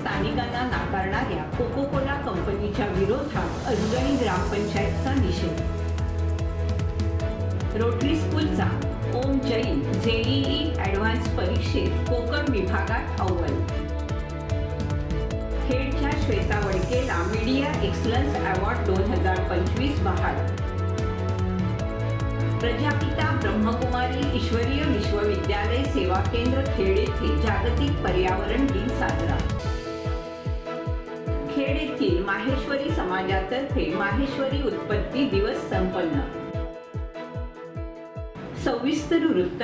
स्थानिकांना नाकारणाऱ्या cocoa Cola कंपनीच्या विरोधात अजगणी ग्रामपंचायतचा निषेध. रोटरी स्कूलचा ओम जैन जेईई ॲडव्हान्स परीक्षेत कोकण विभागात अव्वल. खेडच्या श्वेता वडकेला मीडिया एक्सलन्स अवॉर्ड दोन हजार पंचवीस बहाल. प्रजापिता ब्रह्मकुमारी ईश्वरीय विश्वविद्यालय सेवा केंद्र खेड येथे जागतिक पर्यावरण दिन साजरा. खेड येथील माहेश्वरी समाजातर्फे माहेश्वरी उत्पत्ती दिवस संपन्न. सविस्तर वृत्त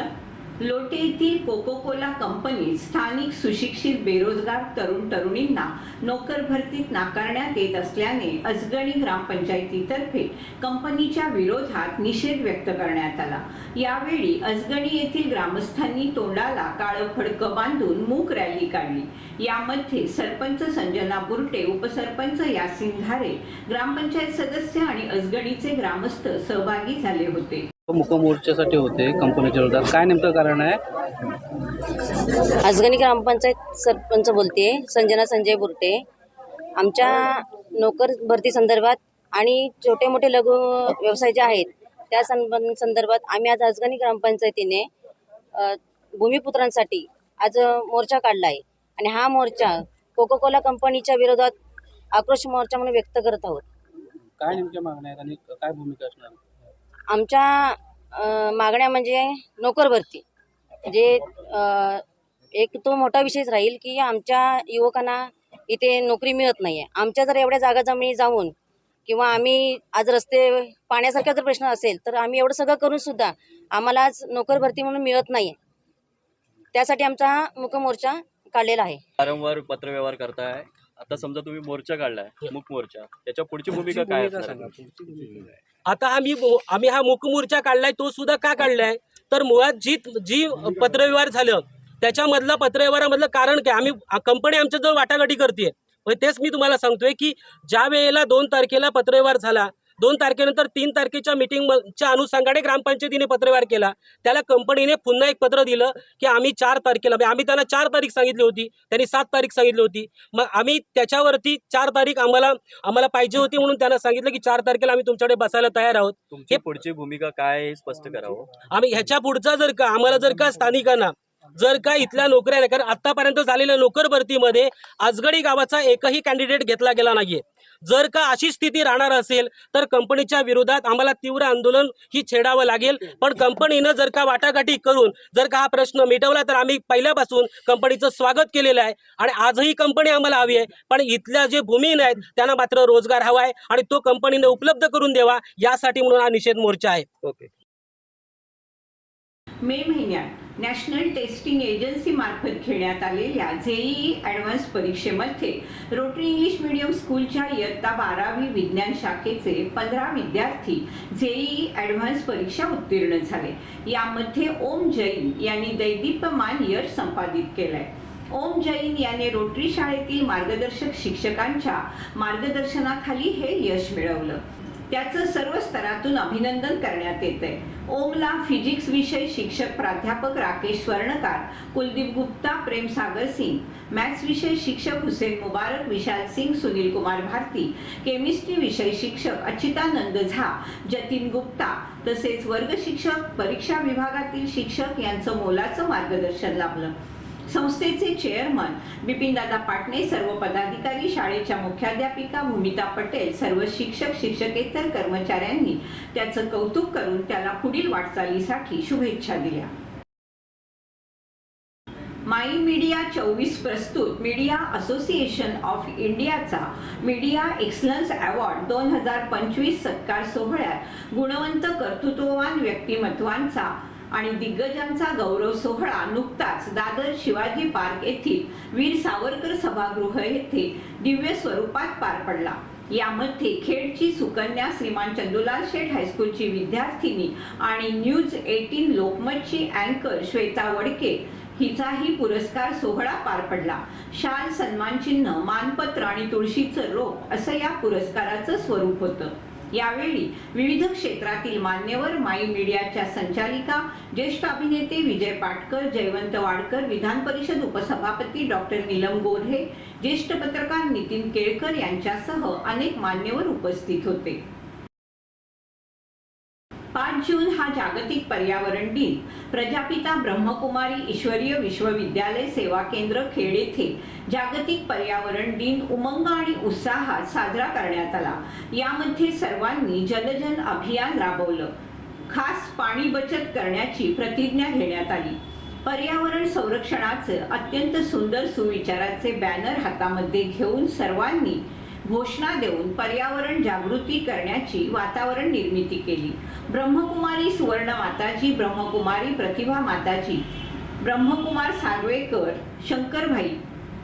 लोटे येथील कोको कोला कंपनीत स्थानिक सुशिक्षित बेरोजगार तरुण तरुणींना नोकर भरतीत नाकारण्यात येत असल्याने अजगणी ग्रामपंचायतीतर्फे कंपनीच्या विरोधात निषेध व्यक्त करण्यात आला. यावेळी अजगणी येथील ग्रामस्थांनी तोंडाला काळं फडकं बांधून मूक रॅली काढली. यामध्ये सरपंच संजना बुरटे उपसरपंच यासिन धारे ग्रामपंचायत सदस्य आणि अजगणीचे ग्रामस्थ सहभागी झाले होते. मुकमोर्चासाठी होते कंपनीच्या विरोधात काय नेमकं कारण आहे? आजगणी ग्रामपंचायत सरपंच बोलते संजना संजय बुरटे आमच्या नोकर भरती संदर्भात आणि छोटे मोठे लघु व्यवसाय जे आहेत त्या संदर्भात आम्ही आज आजगणी ग्रामपंचायतीने भूमिपुत्रांसाठी आज मोर्चा काढला आहे आणि हा मोर्चा कोको कोला कंपनीच्या विरोधात आक्रोश मोर्चा म्हणून व्यक्त करत आहोत. काय नेमक्या मागण्या आहेत आणि काय भूमिका असणार? आमच्या मागण्या म्हणजे नोकर भरती. म्हणजे अ, एक तो मोठा विषयच राहील की आमच्या युवकांना इथे नोकरी मिळत नाही आहे आमच्या जर एवढ्या जागा जमिनी जाऊन किंवा आम्ही आज रस्ते पाण्यासारखा जर प्रश्न असेल तर आम्ही एवढं सगळं करून सुद्धा आम्हाला आज नोकर भरती म्हणून मिळत नाही आहे त्यासाठी आमचा हा मुक मोर्चा काढलेला आहे. वारंवार पत्रव्यवहार करताय. आता समजा तुम्ही मोर्चा काढलाय मुक मोर्चा. त्याच्या पुढची भूमिका काय असणार आहे? आता आम्ही आम्ही हा मुकमोर्चा काढलाय तो सुद्धा का काढलाय? तर मुळात जी जी पत्रव्यवहार झालं त्याच्यामधला पत्रव्यवहारामधलं कारण काय? आम्ही कंपनी आमच्याजवळ वाटाघाटी करते तेच मी तुम्हाला सांगतोय की ज्या वेळेला दोन तारखेला पत्रव्यवहार झाला दोन तारखेनंतर तीन तारखेच्या मिटिंगच्या अनुषंगाने ग्रामपंचायतीने पत्रव्यवहार केला. त्याला कंपनीने पुन्हा एक पत्र दिलं की आम्ही चार तारखेला म्हणजे आम्ही त्यांना चार तारीख सांगितली होती त्यांनी सात तारीख सांगितली होती. मग आम्ही त्याच्यावरती चार तारीख आम्हाला आम्हाला पाहिजे होती म्हणून त्यांना सांगितलं की चार तारखेला आम्ही तुमच्याकडे बसायला तयार आहोत. हे- पुढची भूमिका काय स्पष्ट करावं? आम्ही ह्याच्या पुढचा जर का आम्हाला जर का स्थानिकांना जर का इथल्या नोकऱ्या कारण आतापर्यंत झालेल्या नोकर भरतीमध्ये आजगडी गावाचा एकही कॅन्डिडेट घेतला गेला नाहीये. जर का अशी स्थिती राहणार असेल तर कंपनीच्या विरोधात आम्हाला तीव्र आंदोलन ही छेडावं लागेल. पण कंपनीनं जर का वाटाघाटी करून जर का हा प्रश्न मिटवला तर आम्ही पहिल्यापासून कंपनीचं स्वागत केलेलं आहे आणि आजही कंपनी आम्हाला हवी आहे. पण इथल्या जे भूमीहीन आहेत त्यांना मात्र रोजगार हवा आहे आणि तो कंपनीने उपलब्ध करून द्यावा यासाठी म्हणून हा निषेध मोर्चा आहे. ओके. मे महिन्यात नॅशनल टेस्टिंग एजन्सीमार्फत घेण्यात आलेल्या जेईई ॲडव्हान्स परीक्षेमध्ये रोटरी इंग्लिश मीडियम स्कूलच्या इयत्ता बारावी विज्ञान शाखेचे पंधरा विद्यार्थी जेईई ॲडव्हान्स परीक्षा उत्तीर्ण झाले. यामध्ये ओम जैन यांनी दैदीप्यमान यश संपादित केलंय. ओम जैन याने रोटरी शाळेतील मार्गदर्शक शिक्षकांच्या मार्गदर्शनाखाली हे यश मिळवलं. त्याचं सर्व स्तरातून अभिनंदन करण्यात येतंय. ओमला फिजिक्स विषय शिक्षक प्राध्यापक राकेश स्वर्णकार कुलदीप गुप्ता प्रेम सागर सिंग मॅथ्स विषय शिक्षक हुसेन मुबारक विशाल सिंग सुनील कुमार भारती केमिस्ट्री विषय शिक्षक अच्युतानंद झा जतीन गुप्ता तसेच वर्ग शिक्षक परीक्षा विभागातील शिक्षक यांचं मोलाचं मार्गदर्शन लाभलं. संस्थेचे चेअरमन बिपिनदादा पाटणे सर्व पदाधिकारी शाळेच्या मुख्याध्यापिका भूमिता पटेल सर्व शिक्षक शिक्षकेतर कर्मचाऱ्यांनी त्याचं कौतुक करून त्याला पुढील वाटचालीसाठी शुभेच्छा दिल्या. माई मीडिया चोवीस प्रस्तुत मीडिया असोसिएशन ऑफ इंडियाचा मीडिया एक्सलन्स अवॉर्ड दोन हजार पंचवीस सत्कार सोहळ्यात गुणवंत कर्तृत्ववान व्यक्तिमत्वांचा आणि दिग्गजांचा गौरव सोहळा नुकताच दादर शिवाजी पार्क येथील वीर सावरकर सभागृह येथे दिव्य स्वरूपात पार पडला. यामध्ये खेडची सुकन्या श्रीमान चंदुलाल शेठ हायस्कूलची विद्यार्थिनी आणि न्यूज एटीन लोकमतची अँकर श्वेता वडके हिचाही पुरस्कार सोहळा पार पडला. शाल सन्मान चिन्ह मानपत्र आणि तुळशीचं रोप असं या पुरस्काराचं स्वरूप होतं. यावेळी विविध क्षेत्रातील मान्यवर माई मीडियाच्या संचालिका ज्येष्ठ अभिनेते विजय पाटकर जयवंत वाडकर विधान परिषद उपसभापती डॉक्टर नीलम गोऱ्हे ज्येष्ठ पत्रकार नितीन केळकर यांच्यासह अनेक मान्यवर उपस्थित होते. जून हा जागतिक पर्यावरण दिन. प्रजापिता ब्रह्मकुमारी ईश्वरीय विश्वविद्यालय सेवा केंद्र खेड येथे जागतिक पर्यावरण दिन उमंग आणि उत्साहात साजरा करण्यात आला. यामध्ये सर्वांनी जलजन अभियान राबवलं. खास पाणी बचत करण्याची प्रतिज्ञा घेण्यात आली. पर्यावरण संरक्षणाचे अत्यंत सुंदर सुविचाराचे बॅनर हातामध्ये घेऊन सर्वांनी घोषणा देऊन पर्यावरण जागृती करण्याची वातावरण निर्मिती केली. ब्रह्मकुमारी सुवर्ण माताजी ब्रह्मकुमारी प्रतिभा माताजी ब्रह्मकुमार सागवेकर शंकरभाई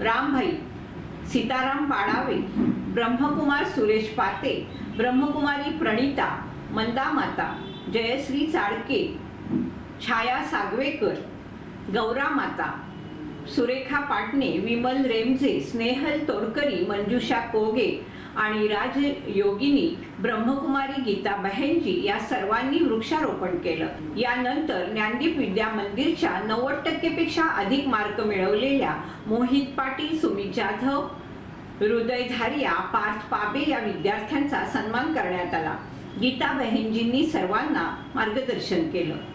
रामभाई सीताराम पाडावे ब्रह्मकुमार सुरेश पाते ब्रह्मकुमारी प्रणिता मंदा माता जयश्री चाळके छाया सागवेकर गौरा माता सुरेखा पाटणे विमल रेमजे स्नेहल तोडकरी मंजुषा कोगे आणि राज योगिनी ब्रह्मकुमारी गीता बहेनजी या सर्वांनी वृक्षारोपण केलं. यानंतर ज्ञानदीप विद्या मंदिरच्या नव्वद टक्केपेक्षा अधिक मार्क मिळवलेल्या मोहित पाटील सुमित जाधव हृदय धारिया पार्थ पाबे या विद्यार्थ्यांचा सन्मान करण्यात आला. गीता बहेनजींनी सर्वांना मार्गदर्शन केलं.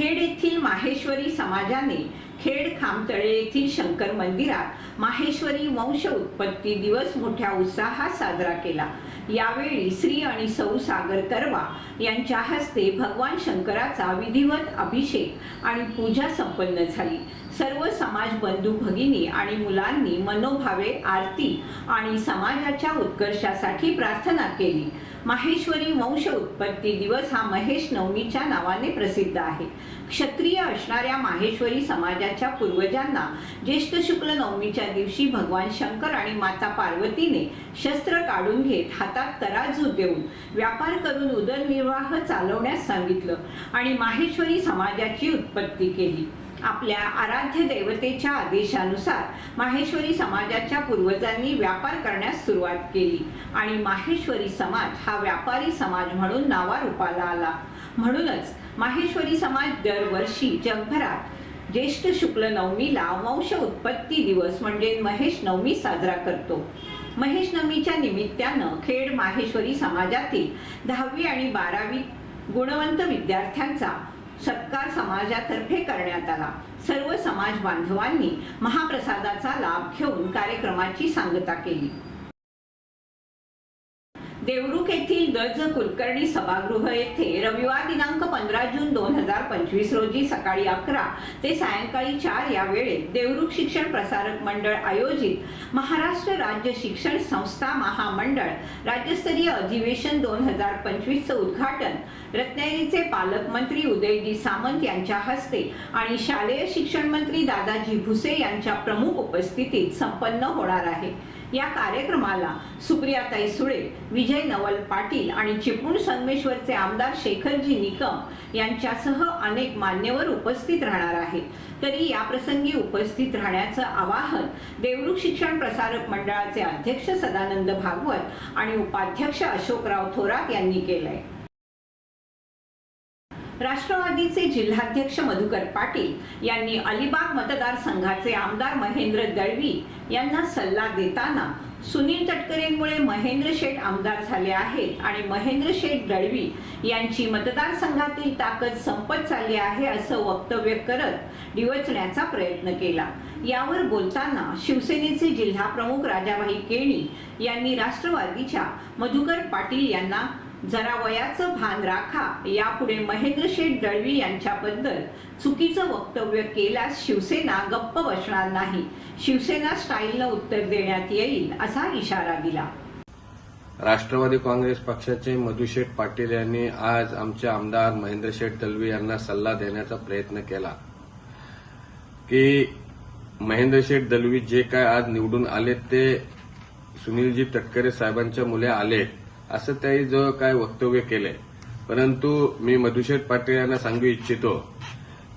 खेड येथील माहेश्वरी समाजाने खेड खामतळे येथील शंकर मंदिरात माहेश्वरी वंश उत्पत्ती दिवस मोठ्या उत्साहात साजरा केला. यावेळी श्री आणि सौ सागर करवा यांच्या हस्ते भगवान शंकराचा विधिवत अभिषेक आणि पूजा संपन्न झाली. सर्व समाज बंधू भगिनी आणि मुलांनी मनोभावे आरती आणि समाजाच्या उत्कर्षासाठी प्रार्थना केली. माहेश्वरी वंश उत्पत्ती दिवस हा महेश नवमीच्या नावाने प्रसिद्ध आहे. क्षत्रिय असणाऱ्या माहेश्वरी समाजाच्या पूर्वजांना ज्येष्ठ शुक्ल नवमीच्या दिवशी भगवान शंकर आणि माता पार्वतीने शस्त्र काढून घेत हातात तराजू देऊन व्यापार करून उदरनिर्वाह चालवण्यास सांगितलं आणि माहेश्वरी समाजाची उत्पत्ती केली. आपल्या आराध्य देवतेच्या आदेशानुसार माहेश्वरी समाजाच्या पूर्वजांनी व्यापार करण्यास सुरुवात केली. आणि माहेश्वरी समाज हा व्यापारी समाज म्हणून नावारूपाला आला. म्हणूनच माहेश्वरी समाज दरवर्षी जगभरात ज्येष्ठ शुक्ल नवमीला वंश उत्पत्ती दिवस म्हणजे महेश नवमी साजरा करतो. महेश नवमीच्या निमित्तानं खेड माहेश्वरी समाजातील दहावी आणि बारावी गुणवंत विद्यार्थ्यांचा सत्कार समाजातर्फे करण्यात आला. सर्व समाज बांधवांनी महाप्रसादाचा लाभ घेऊन कार्यक्रमाची सांगता केली. देवरुख येथील दज कुलकर्णी सभागृह येथे रविवार दिनांक पंधरा जून दोन हजार पंचवीस रोजी सकाळी अकरा ते सायंकाळी चार या वेळेत देवरुख शिक्षण प्रसारक मंडळ आयोजित महाराष्ट्र राज्य शिक्षण संस्था महामंडळ राज्यस्तरीय अधिवेशन दोन हजार पंचवीसचं उद्घाटन. रत्नागिरीचे पालकमंत्री उदयजी सामंत यांच्या हस्ते आणि शालेय शिक्षण मंत्री दादाजी भुसे यांच्या प्रमुख उपस्थितीत संपन्न होणार आहे. या कार्यक्रमाला सुप्रियाताई सुळे विजय नवल पाटील आणि चिपळूण संगमेश्वरचे आमदार शेखरजी निकम यांच्यासह अनेक मान्यवर उपस्थित राहणार आहेत. तरी या प्रसंगी उपस्थित राहण्याचं आवाहन देवरुख शिक्षण प्रसारक मंडळाचे अध्यक्ष सदानंद भागवत आणि उपाध्यक्ष अशोकराव थोरात यांनी केलंय. राष्ट्रवादीचे जिल्हाध्यक्ष मधुकर पाटील यांनी अलिबाग मतदारसंघाचे आमदार महेंद्र दळवी यांना सल्ला देताना सुनील तटकरेंमुळे महेंद्र शेठ आमदार झाले आहेत आणि महेंद्र शेठ दळवी यांची मतदारसंघातील ताकद संपत चालली आहे असं वक्तव्य करत डिवचण्याचा प्रयत्न केला. यावर बोलताना शिवसेनेचे जिल्हा प्रमुख राजाभाई केणी यांनी राष्ट्रवादीच्या मधुकर पाटील यांना जरा वयाचं भान राखा. यापुढे महेंद्रशेठ दळवी यांच्याबद्दल चुकीचं वक्तव्य केल्यास शिवसेना गप्प बसणार नाही. शिवसेना स्टाईलनं उत्तर देण्यात येईल असा इशारा दिला. राष्ट्रवादी काँग्रेस पक्षाचे मधुशेठ पाटील यांनी आज आमचे आमदार महेंद्रशेठ दळवी दलवी यांना सल्ला देण्याचा प्रयत्न केला. की महेंद्रशेठ दळवी दलवी जे काय आज निवडून आले ते सुनीलजी तटकरे साहेबांच्या मुले आले असं त्याही जो काय वक्तव्य केलंय. परंतु मी मधुशेठ पाटील यांना सांगू इच्छितो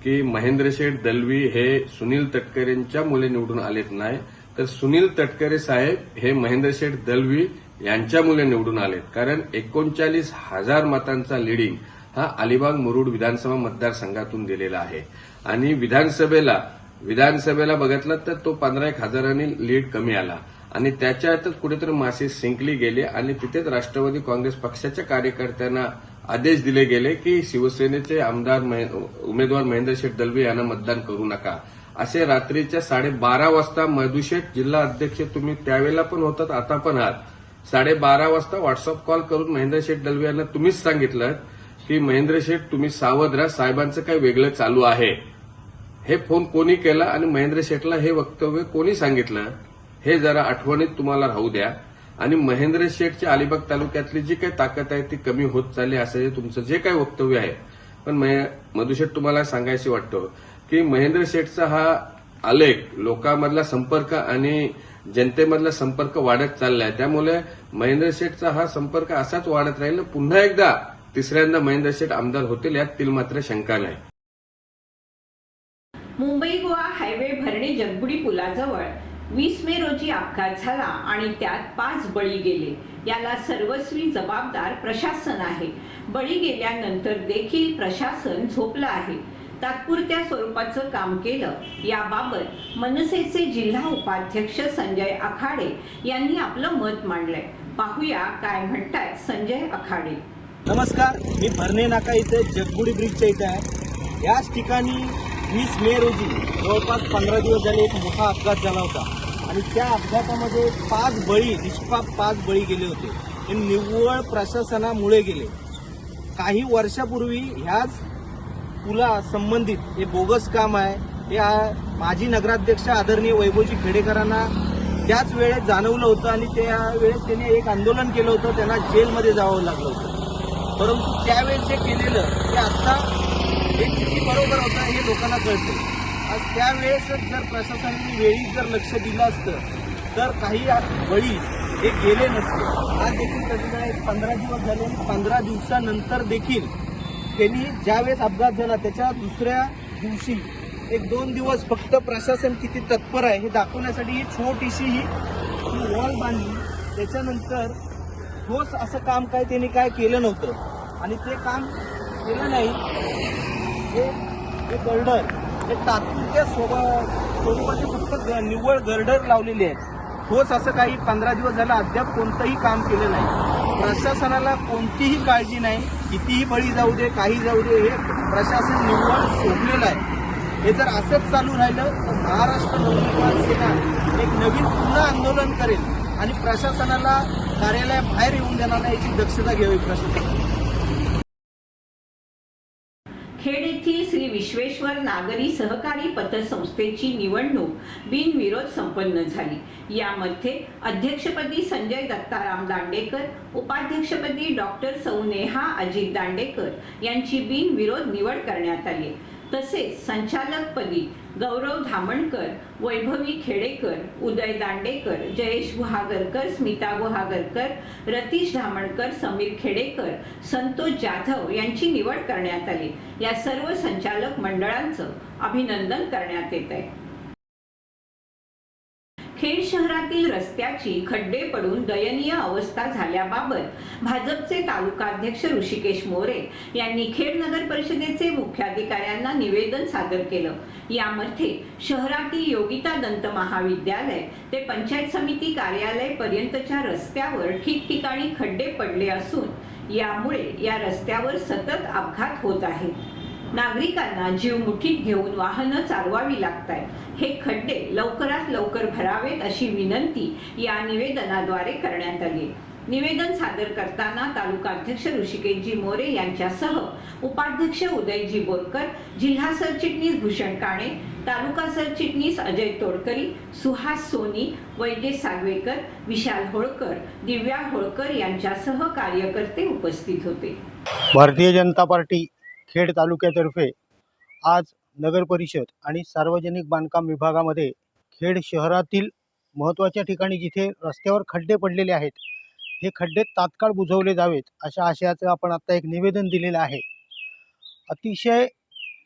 की महेंद्रशेठ दलवी हे सुनील तटकरेंच्या मुले निवडून आलेत नाही तर सुनील तटकरे साहेब हे महेंद्रशेठ दलवी यांच्या मुले निवडून आलेत. कारण एकोणचाळीस हजार मतांचा लिडिंग हा अलिबाग मुरुड विधानसभा मतदारसंघातून दिलेला आहे. आणि विधानसभेला विधानसभेला बघितलं तर तो पंधरा एक हजारांनी लीड कमी आला. आणि त्याच्यातच कुठेतरी मासे सिंकली गेले आणि तिथेच राष्ट्रवादी काँग्रेस पक्षाच्या कार्यकर्त्यांना आदेश दिले गेले की शिवसेनेचे आमदार उमेदवार महेंद्र शेठ दलवी यांना मतदान करू नका. असे रात्रीच्या साडेबारा वाजता मधुशेठ जिल्हा अध्यक्ष तुम्ही त्यावेळेला पण होतात आता पण आहात. साडेबारा वाजता व्हॉट्सअप कॉल करून महेंद्र शेठ दलवी यांना तुम्हीच सांगितलं की महेंद्र शेठ तुम्ही सावध राहा साहेबांचं काही वेगळं चालू आहे. हे फोन कोणी केला आणि महेंद्र शेठला हे वक्तव्य कोणी सांगितलं? हे जरा आठवणीत तुम्हाला राहू द्या. आणि महेंद्र शेठच्या अलिबाग तालुक्यातली जी काही ताकद आहे ती कमी होत चालली असं तुमचं जे काही वक्तव्य आहे. पण महे- मधुशेठ तुम्हाला सांगायची वाटतं की महेंद्र शेठचा हा आलेख लोकांमधला संपर्क आणि जनतेमधला संपर्क वाढत चाललाय. त्यामुळे महेंद्र शेठचा हा संपर्क असाच वाढत राहील. पुन्हा एकदा तिसऱ्यांदा महेंद्र शेठ आमदार होतील यातील मात्र शंका नाही. मुंबई गोवा हायवे भरणे जगबुडी पुलाजवळ वीस मे रोजी अपघात झाला आणि त्यात पाच बळी गेले. याला सर्वस्वी जबाबदार प्रशासन आहे. बळी गेल्यानंतर देखील प्रशासन झोपलं आहे. तात्पुरत्या स्वरूपाचं काम केलं. याबाबत मनसेचे जिल्हा उपाध्यक्ष संजय आखाडे यांनी आपलं मत मांडलंय. पाहूया काय म्हणतात संजय आखाडे. नमस्कार. मी भरणे नाका इथे जगबुडी ब्रिजच्या इथे आहे. याच ठिकाणी वीस मे रोजी जवळपास पंधरा दिवस झाले एक मोठा अपघात झाला होता. आणि त्या अपघातामध्ये पाच बळी निष्पाप पाच बळी गेले होते. हे निव्वळ प्रशासनामुळे गेले. काही वर्षापूर्वी ह्याच पुला संबंधित हे बोगस काम आहे. हे माजी नगराध्यक्ष आदरणीय वैभवजी खेडेकरांना त्याच वेळेत जाणवलं होतं आणि त्या वेळेस त्यांनी एक आंदोलन केलं होतं. त्यांना जेलमध्ये जावं लागलं होतं. परंतु त्यावेळेस जे केलेलं ते आत्ता एक बरोबर होता हे लोकांना कळतं आज जर प्रशासनाने वेळी जर लक्ष दिलं असतं तर काही बळी हे गेले नसते. आज देखील त्याच्याकडे पंधरा दिवस झाले आणि पंधरा दिवसानंतर देखील त्यांनी ज्यावेळेस अपघात झाला त्याच्या दुसऱ्या दिवशी एक दोन दिवस फक्त प्रशासन किती तत्पर आहे हे दाखवण्यासाठी ही छोटीशी ही वॉल बांधली. त्याच्यानंतर ठोस असं काम काय त्यांनी काय केलं नव्हतं. आणि ते काम केलं नाही. हे हे गर्डर हे तात्पुरत्या स्वभाव स्वरूपाचे फक्त ग- निव्वळ गर्डर लावलेले आहेत. ठोस असं काही पंधरा दिवस झालं अद्याप कोणतंही काम केलं नाही. प्रशासनाला कोणतीही काळजी नाही. कितीही बळी जाऊ दे काही जाऊ दे हे प्रशासन निव्वळ सोडलेलं आहे. हे जर असंच चालू राहिलं तर महाराष्ट्र नवनिर्माण सेना एक नवीन पुन्हा आंदोलन करेल आणि प्रशासनाला कार्यालयाबाहेर येऊन देणार नाही याची दक्षता घ्यावी प्रशासनाने येथील श्री विश्वेश्वर नागरी सहकारी पतसंस्थेची निवडणूक बिनविरोध संपन्न झाली. यामध्ये अध्यक्षपदी संजय दत्ताराम दांडेकर उपाध्यक्षपदी डॉक्टर सौ नेहा अजित दांडेकर यांची बिनविरोध निवड करण्यात आली. तसेच संचालकपदी गौरव धामणकर वैभवी खेडेकर उदय दांडेकर जयेश गुहागरकर स्मिता गुहागरकर रतीश धामणकर समीर खेडेकर संतोष जाधव यांची निवड करण्यात आली. या सर्व संचालक मंडळांचं अभिनंदन करण्यात येत आहे खेड शहरातील रस्त्याची खड्डे पडून दयनीय अवस्था झाल्याबाबत भाजपचे तालुकाध्यक्ष ऋषिकेश मोरे यांनी खेड नगर परिषदेचे मुख्याधिकाऱ्यांना निवेदन सादर केलं. यामध्ये शहरातील योगिता दंत महाविद्यालय ते पंचायत समिती कार्यालय पर्यंतच्या रस्त्यावर ठिकठिकाणी खड्डे पडले असून यामुळे या रस्त्यावर सतत अपघात होत आहेत नागरिकांना जीव मुठीत घेऊन वाहनं चालवावी लागत आहेत हे खड्डे लवकरात लवकर भरावेत अशी विनंती या निवेदनाद्वारे करण्यात आली. निवेदन सादर करताना तालुकाध्यक्ष ऋषिकेशजी मोरे यांच्यासह उपाध्यक्ष उदयजी बोरकर जिल्हा सरचिटणीस भूषण काणे तालुका सरचिटणीस अजय तोडकरी सुहास सोनी वैद्य सागवेकर विशाल होळकर दिव्या होळकर यांच्यासह कार्यकर्ते उपस्थित होते. भारतीय जनता पार्टी खेड तालुक्यातर्फे आज नगर परिषद आणि सार्वजनिक बांधकाम विभागामध्ये खेड शहरातील महत्त्वाच्या ठिकाणी जिथे रस्त्यावर खड्डे पडलेले आहेत हे खड्डे तात्काळ बुजवले जावेत अशा आशयाचं आपण आत्ता एक निवेदन दिलेलं आहे. अतिशय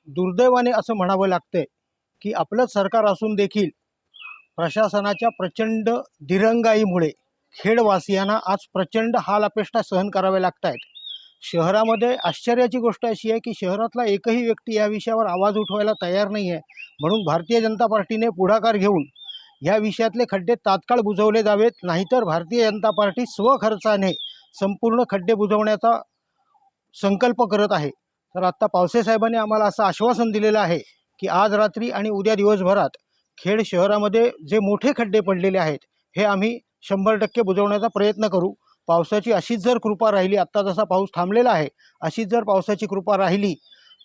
दुर्दैवाने असं म्हणावं लागतंय की आपलं सरकार असून देखील प्रशासनाच्या प्रचंड दिरंगाईमुळे खेडवासियांना आज प्रचंड हाल अपेष्टा सहन करावे लागत आहेत शहरामध्ये आश्चर्याची गोष्ट अशी आहे की शहरातला एकही व्यक्ती या विषयावर आवाज उठवायला तयार नाही आहे. म्हणून भारतीय जनता पार्टीने पुढाकार घेऊन ह्या विषयातले खड्डे तात्काळ बुजवले जावेत. नाहीतर भारतीय जनता पार्टी स्वखर्चाने संपूर्ण खड्डे बुजवण्याचा संकल्प करत आहे. तर आत्ता पावसेसाहेबांनी आम्हाला असं आश्वासन दिलेलं आहे की आज रात्री आणि उद्या दिवसभरात खेड शहरामध्ये जे मोठे खड्डे पडलेले आहेत हे आम्ही शंभर टक्के बुजवण्याचा प्रयत्न करू. पावसाची अशीच जर कृपा राहिली आत्ता जसा पाऊस थांबलेला आहे अशीच जर पावसाची कृपा राहिली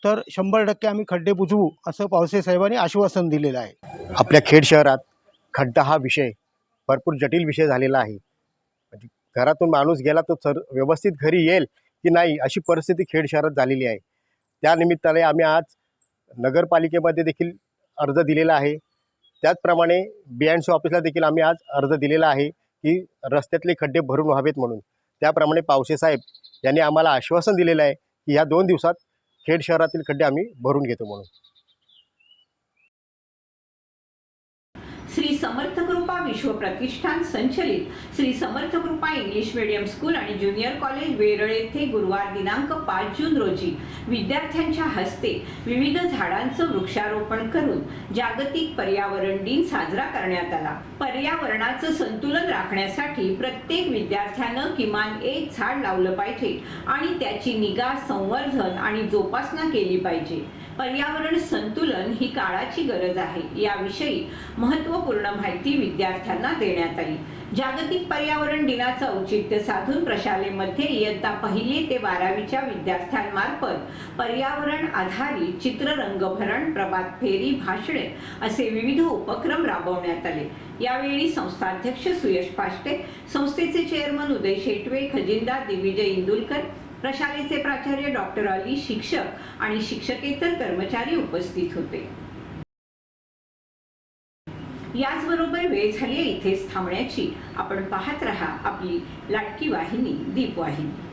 तर शंभर टक्के आम्ही खड्डे बुजवू असं पावसे साहेबांनी आश्वासन दिलेलं आहे. आपल्या खेड शहरात खड्डा हा विषय भरपूर जटिल विषय झालेला आहे. म्हणजे घरातून माणूस गेला तो सर व्यवस्थित घरी येईल की नाही अशी परिस्थिती खेड शहरात झालेली आहे. त्यानिमित्ताने आम्ही आज नगरपालिकेमध्ये देखील अर्ज दिलेला आहे. त्याचप्रमाणे बी एन सी ऑफिसला देखील आम्ही आज अर्ज दिलेला आहे. की रस्त्यातले खड्डे भरून व्हावेत म्हणून. त्याप्रमाणे पावसे साहेब यांनी आम्हाला आश्वासन दिलेलं आहे की ह्या दोन दिवसात खेड शहरातील खड्डे आम्ही भरून घेतो म्हणून. श्री समर्थ कृपा विश्व प्रतिष्ठान संचलित. Shri Samarth Krupa English medium school आणि ज्युनियर कॉलेज वेरळ येथे गुरुवार दिनांक पाच जून रोजी विद्यार्थ्यांच्या हस्ते विविध झाडांचं वृक्षारोपण करून जागतिक पर्यावरण दिन साजरा करण्यात आला. पर्यावरणाचं संतुलन राखण्यासाठी प्रत्येक विद्यार्थ्यानं किमान एक झाड लावलं पाहिजे आणि त्याची निगा संवर्धन आणि जोपासना केली पाहिजे. पर्यावरण संतुलन ही काळाची गरज आहे. याविषयी महत्त्वपूर्ण माहिती विद्यार्थ्यांना देण्यात आली. जागतिक पर्यावरण दिनाचं औचित्य साधून प्रशालेमध्ये इयत्ता पहिली ते बारावीच्या विद्यार्थ्यांमार्फत पर्यावरण आधारित चित्ररंगभरण प्रभात फेरी भाषणे असे विविध उपक्रम राबवण्यात आले. यावेळी संस्थाध्यक्ष सुयश पाष्टे संस्थेचे चेअरमन उदय शेटवे खजिनदार दिग्विजय इंदुलकर प्रशालेचे प्राचार्य डॉक्टर अली शिक्षक आणि शिक्षकेतर कर्मचारी उपस्थित होते. याचबरोबर वेळ झाली आहे इथेच थांबण्याची. आपण पाहत रहा आपली लाडकी वाहिनी दीपवाहिनी.